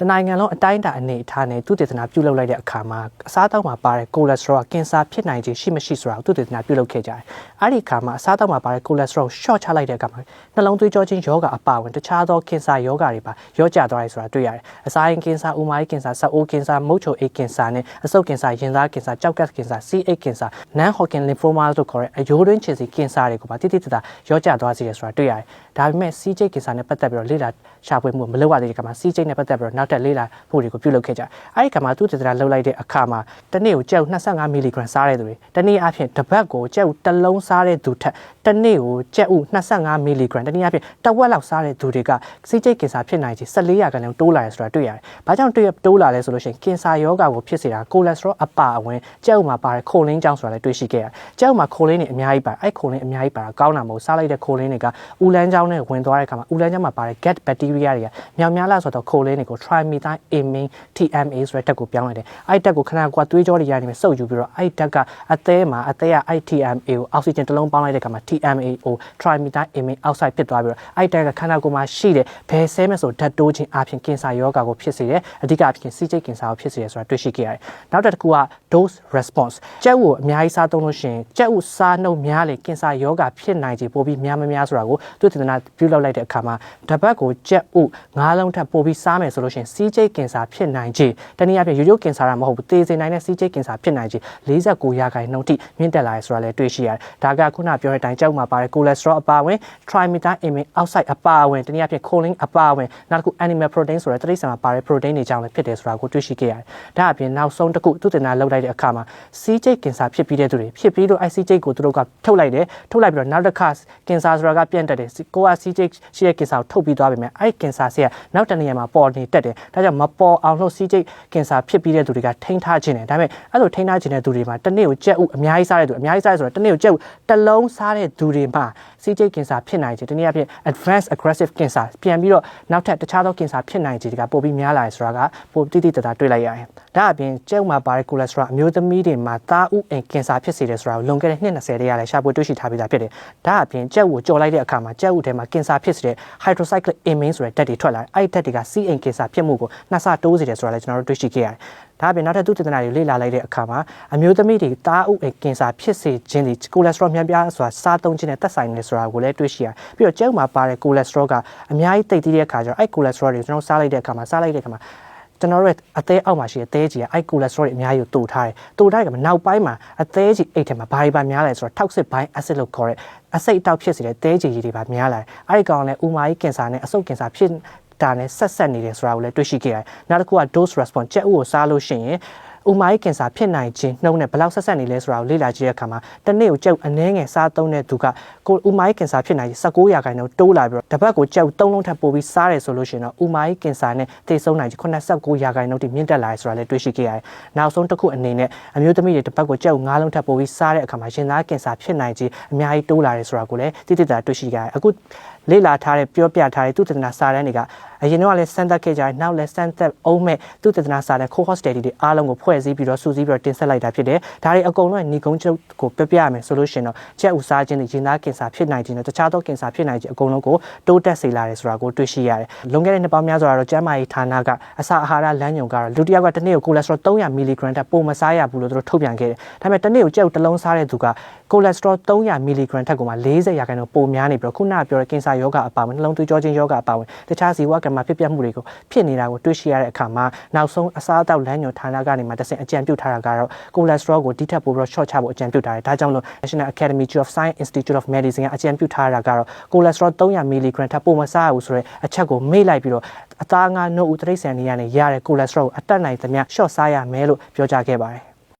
တနိုင်ငံလုံးအတိုင်းအတာအနေအထားနဲ့သူတည်တနာပြုလုပ်လိုက်တဲ့အခါမှာအစားအသောက်မှာပါတဲ့ကိုလက်စထရောကင်ဆာဖြစ်နိုင်ခြင်းရှိမရှိဆိုတာကိုသူတည်တနာပြုလုပ်ခဲ့ကြတယ်။အဲ့ဒီအခါမှာအစားအသောက်မှာပါတဲ့ကိုလက်စထရောရှော့ချလိုက်တဲ့အခါမှာနှလုံးသွေးကြောချင်းယောဂအပါဝင်တခြားသောကင်ဆာယောဂတွေပါရောကျသွားတယ်ဆိုတာတွေ့ရတယ်။အစာရင်ကင်ဆာ၊ဥမာယကင်ဆာ၊ဆက်အိုးကင်ဆာ၊မုတ်ချိုအိတ်ကင်ဆာနဲ့အဆုတ်ကင်ဆာ၊ရင်သားကင်ဆာ၊ကြောက်ကတ်ကင်ဆာ၊စီးအိတ်ကင်ဆာ၊နန်ဟော့ကင်လင်ဖိုမာလို့ခေါ်တဲ့အယိုးတွင်းခြေစီကင်ဆာတွေကိုပါတိတိကျကျရောကျသွားစေတယ်ဆိုတာတွေ့ရတယ်။ ဒါပေမဲ့စီးကျိတ်ကင်ဆာနဲ့ပတ်သက်ပြီးတော့လေ့လာရှာဖွေမှုမလုပ်ရသေးတဲ့အခါမှာစီးကျိတ်နဲ့ပတ်သက်ပြီးတော့နောက်ထပ်လေ့လာဖို့တွေကိုပြုလုပ်ခဲ့ကြ။အဲဒီအခါမှာသူတည်တရာလှုပ်လိုက်တဲ့အခါမှာတစ်နေ့ကိုကြက်25မီလီဂရမ်စားတဲ့သူတွေတနေ့အဖြစ်တစ်ပတ်ကိုကြက်တစ်လုံးစားတဲ့သူထက်တစ်နေ့ကိုကြက်ဥ25မီလီဂရမ်တနည်းအားဖြင့်တစ်ဝက်လောက်စားတဲ့သူတွေကစီးကျိတ်ကင်ဆာဖြစ်နိုင်ခြေ14ရာခိုင်နှုန်းတိုးလာတယ်ဆိုတာတွေ့ရတယ်။ဘာကြောင့်တွေ့တိုးလာလဲဆိုလို့ရှိရင်ကင်ဆာယောဂါကိုဖြစ်စေတာကိုလက်စထရောအပါအဝင်ကြက်ဥမှာပါတဲ့ခိုလင်းကြောင့်ဆိုတာလည်းတွေ့ရှိခဲ့ရတယ်။ကြက်ဥမှာခိုလင်းတွေအများကြီးပါအဲ့ခိုလင်းအများကြီးပါတာကောင်းတာမဟုတ်စားလိုက်တဲ့ခိုလင်းတွေကဥလန်းကြောင်းနဲ့ဝင်သွားတဲ့အခါမှာဥလန်းကြောင်းမှာပါတဲ့ gut bacteria တွေကမြောင်များလားဆိုတော့ခိုလင်းတွေကို trimethyl amine TMA ဆိုတဲ့ဓာတ်ကိုပြောင်းလိုက်တယ်။အဲ့ဓာတ်ကိုခဏကွာသွေးကြောတွေရနေမှာစုပ်ယူပြီးတော့အဲ့ဓာတ်ကအသေးမှာအသေးကအဲ့ TMA ကိုအောက်ဆီဂျင်တစ်လုံးပေါင်းလိုက်တဲ့အခါမှာ TMA ကို trimethyl amine oxide ဖြစ်သွားပြီးတော့အဲ့ဓာတ်ကခန္ဓာကိုယ်မှာရှိတဲ့ဘယ်ဆဲမဲ့ဆိုဓာတ်တိုးခြင်းအပြင်ကင်ဆာယောဂါကိုဖြစ်စေတယ်။အဓိကအဖြစ်စီးကျိတ်ကင်ဆာကိုဖြစ်စေတယ်ဆိုတာတွေ့ရှိခဲ့ရတယ်။နောက်တစ်ခုက dose response ကြက်ဥကိုအများကြီးစားသုံးလို့ရှိရင်ကြက်ဥစားနှုတ်များလေကင်ဆာယောဂါဖြစ်နိုင်ခြေပိုပြီးများမများဆိုတာကိုသူတင်နာပြုလုပ်လိုက်တဲ့အခါမှာတပတ်ကိုကြက်ဥငါးလုံးထပ်ပိုပြီးစားမယ်ဆိုလို့ရှိရင်စီးကျိတ်ကင်ဆာဖြစ်နိုင်ခြေတနည်းအားဖြင့်ရိုးရိုးကင်ဆာတာမဟုတ်ဘူးသေစေနိုင်တဲ့စီးကျိတ်ကင်ဆာဖြစ်နိုင်ခြေ49ရာခိုင်နှုန်းထိမြင့်တက်လာတယ်ဆိုတာလည်းတွေ့ရှိရတယ်။ဒါကခုနပြောတဲ့အတိုင်းကြောက်မှာပါတဲ့ကိုလက်စထရောအပါအဝင် trimethyl amine oxide အပါအဝင်တနည်းအားဖြင့် choline အပါအဝင်နောက်တစ်ခု animal protein ဆိုတဲ့တိရစ္ဆာန်မှာပါတဲ့ protein တွေကြောင့်လည်းဖြစ်တယ်ဆိုတာကိုတွေ့ရှိခဲ့ရတယ်။ဒါအပြင်နောက်ဆုံးတစ်ခုသူတင်နာလောက်လိုက်တဲ့အခါမှာစီးကျိတ်ကင်ဆာဖြစ်ပြီးတဲ့သူတွေဖြစ်ပြီးတော့ IC ကျိတ်ကိုသူတို့ကထုတ်လိုက်တယ်ထုတ်လိုက်ပြီးတော့နောက်တစ်ခါကင်ဆာဆိုတာကပြန့်တက်တယ်ကိုကစီးကျိတ်ရှိတဲ့ကင်ဆာကိုထုတ်ပြီးသွားပြီမယ်အဲ့ကင်ဆာဆေးကနောက်တနေရာမှာပေါ်နေတက်တယ်ဒါကြောင့်မပေါ်အောင်လို့စီးကျိတ်ကင်ဆာဖြစ်ပြီးတဲ့သူတွေကထိန်းထားခြင်းတယ်ဒါပေမဲ့အဲ့လိုထိန်းထားခြင်းတဲ့သူတွေမှာတစ်နေ့ကိုကြက်ဥအများကြီးစားတဲ့သူအများကြီးစားရဆိုတော့တစ်နေ့ကိုကြက်ဥတစ်လုံးစားတဲ့သူတွေမှာစီးကျိတ်ကင်ဆာဖြစ်နိုင်ခြင်းတနည်းအားဖြင့် advanced aggressive cancer ပြန်ပြီးတော့နောက်ထပ်တခြားသောကင်ဆာဖြစ်နိုင်ခြင်းတွေကပိုပြီးများလာတယ်ဆိုတာကပိုတိတိတသားတွေ့လိုက်ရတယ်ဒါအပြင်ကြက်ဥမှာပါတဲ့ cholesterol အမျိုးသမီးတွေမှာသားဥအိမ်ကင်ဆာဖြစ်စေတယ်ဆိုတာကိုလွန်ခဲ့တဲ့နှစ်20တည်းကလည်းရှာဖွေတွေ့ရှိထားပြီးသားဖြစ်တယ်ဒါအပြင်ကြက်ဥကိုကြော်လိုက်တဲ့အခါမှာကြက်ဥထဲမှာကင်ဆာဖြစ်စေတဲ့ hydrocyclic amine ဆိုတဲ့ဓာတ်တွေထွက်လာတယ်အဲ့ဒီဓာတ်တွေကစီးအိမ်ကင်ဆာဖြစ်မှုကိုနှစ်ဆတိုးစေတယ်ဆိုတာလည်းကျွန်တော်တို့တွေ့ရှိခဲ့ရတယ်ဒါအပြင်နောက်ထပ်သူတည်တနာတွေလေ့လာလိုက်တဲ့အခါမှာအမျိုးသမီးတွေတားဥကင်ဆာဖြစ်စေခြင်းဒီကိုလက်စထရောများပြားဆိုတာစားသုံးခြင်းနဲ့သက်ဆိုင်နေဆိုတာကိုလည်းတွေ့ရှိရတယ်။ပြီးတော့ကျုပ်မှာပါတဲ့ကိုလက်စထရောကအများကြီးတိတ်တီးတဲ့အခါကျတော့အဲ့ကိုလက်စထရောတွေကျွန်တော်စားလိုက်တဲ့အခါမှာစားလိုက်တဲ့အခါမှာ ကျွန်တော်တို့ရဲ့အသေးအောက်မှာရှိတဲ့သေးကြီးကအဲ့ကိုလက်စထရောတွေအများကြီးကိုတူထားတယ်။တူထားတဲ့ကမှာနောက်ပိုင်းမှာအသေးကြီးအိတ်ထဲမှာဘာတွေပါများလဲဆိုတော့ toxic bile acid လို့ခေါ်တဲ့အဆိပ်တောက်ဖြစ်စေတဲ့သေးကြီးတွေပါများလာတယ်။အဲ့ဒီကောင်လည်းဥမာကြီးကင်ဆာနဲ့အဆုတ်ကင်ဆာဖြစ်တာနဲ့ဆက်ဆက်နေတယ်ဆိုတာကိုလည်းတွေ့ရှိခဲ့ရတယ်။နောက်တစ်ခုက dose response ကြက်ဥကိုစားလို့ရှိရင် ဥမာကြီးကင်ဆာဖြစ်နိုင်ခြင်းနှုန်းနဲ့ဘယ်လောက်ဆက်ဆက်နေလဲဆိုတာကိုလေ့လာကြည့်တဲ့အခါမှာတစ်နေ့ကိုကြက်အနည်းငယ်စားသုံးတဲ့သူကကိုဥမာကြီးကင်ဆာဖြစ်နိုင်16ရာခိုင်နှုန်းတိုးလာပြီးတော့တစ်ပတ်ကိုကြက်3လုံးထပ်ပို့ပြီးစားတယ်ဆိုလို့ရှိရင်တော့ဥမာကြီးကင်ဆာနဲ့သေဆုံးနိုင်ခြင်း89ရာခိုင်နှုန်းထိမြင့်တက်လာတယ်ဆိုတာလည်းတွေ့ရှိခဲ့ရတယ်။နောက်ဆုံးတစ်ခုအနေနဲ့အမျိုးသမီးတွေတစ်ပတ်ကိုကြက်9လုံးထပ်ပို့ပြီးစားတဲ့အခါမှာရင်သားကင်ဆာဖြစ်နိုင်ခြင်းအများကြီးတိုးလာတယ်ဆိုတာကိုလည်းတိတိကျကျတွေ့ရှိခဲ့ရတယ်။အခု လေ့လာထားတဲ့ပြောပြထားတဲ့သူတနာစာတန်းတွေကအရင်တော့လည်းစမ်းသပ်ခဲ့ကြတယ်နောက်လည်းစမ်းသပ်အောင်မဲ့သူတနာစာတန်း cohort study တွေအားလုံးကိုဖွဲ့စည်းပြီးတော့စုစည်းပြီးတော့တင်ဆက်လိုက်တာဖြစ်တယ်ဒါတွေအကုန်လုံးညီကုန်းချုပ်ကိုပြပြရမယ်ဆိုလို့ရှိရင်တော့ချက်ဥစားခြင်းတွေရင်သားကင်ဆာဖြစ်နိုင်ခြင်းနဲ့တခြားသောကင်ဆာဖြစ်နိုင်ခြင်းအကုန်လုံးကိုတိုးတက်စေလာတယ်ဆိုတာကိုတွေ့ရှိရတယ်လွန်ခဲ့တဲ့နှစ်ပေါင်းများစွာတော့ကျန်းမာရေးဌာနကအစာအာဟာရလမ်းညွန်ကတော့လူတစ်ယောက်ကတစ်နေ့ကိုကိုလက်စထရော300မီလီဂရမ်တက်ပိုမစားရဘူးလို့သူတို့ထုတ်ပြန်ခဲ့တယ်ဒါပေမဲ့တစ်နေ့ကိုကြက်ဥတစ်လုံးစားတဲ့သူကကိုလက်စထရော300မီလီဂရမ်ထက်ကိုမှ40ရာခိုင်နှုန်းပိုများနေပြီးတော့ခုနကပြောတဲ့ကင်ဆာယောဂအပါဝင်နှလုံးသွေးကြောချင်းယောဂအပါဝင်တခြားဇီဝကမ္မဖြစ်ပျက်မှုတွေကိုဖြစ်နေတာကိုတွေ့ရှိရတဲ့အခါမှာနောက်ဆုံးအစားအသောက်လမ်းညွှန်ဌာနကနေမှတဆင့်အကြံပြုထားတာကတော့ကိုလက်စထရောကိုဒီထက်ပိုပြီးတော့ short ချဖို့အကြံပြုထားတယ်ဒါကြောင့်လို့ National Academy of Science Institute of Medicine ကအကြံပြုထားတာကတော့ကိုလက်စထရော300မီလီဂရမ်ထက်ပိုမစားရဘူးဆိုတဲ့အချက်ကိုမေ့လိုက်ပြီးတော့အသားငါနှုတ်ဦးတရိတ်ဆန်တွေကနေရတဲ့ကိုလက်စထရောကိုအတက်နိုင်သမျှ short စားရမယ်လို့ပြောကြားခဲ့ပါတယ်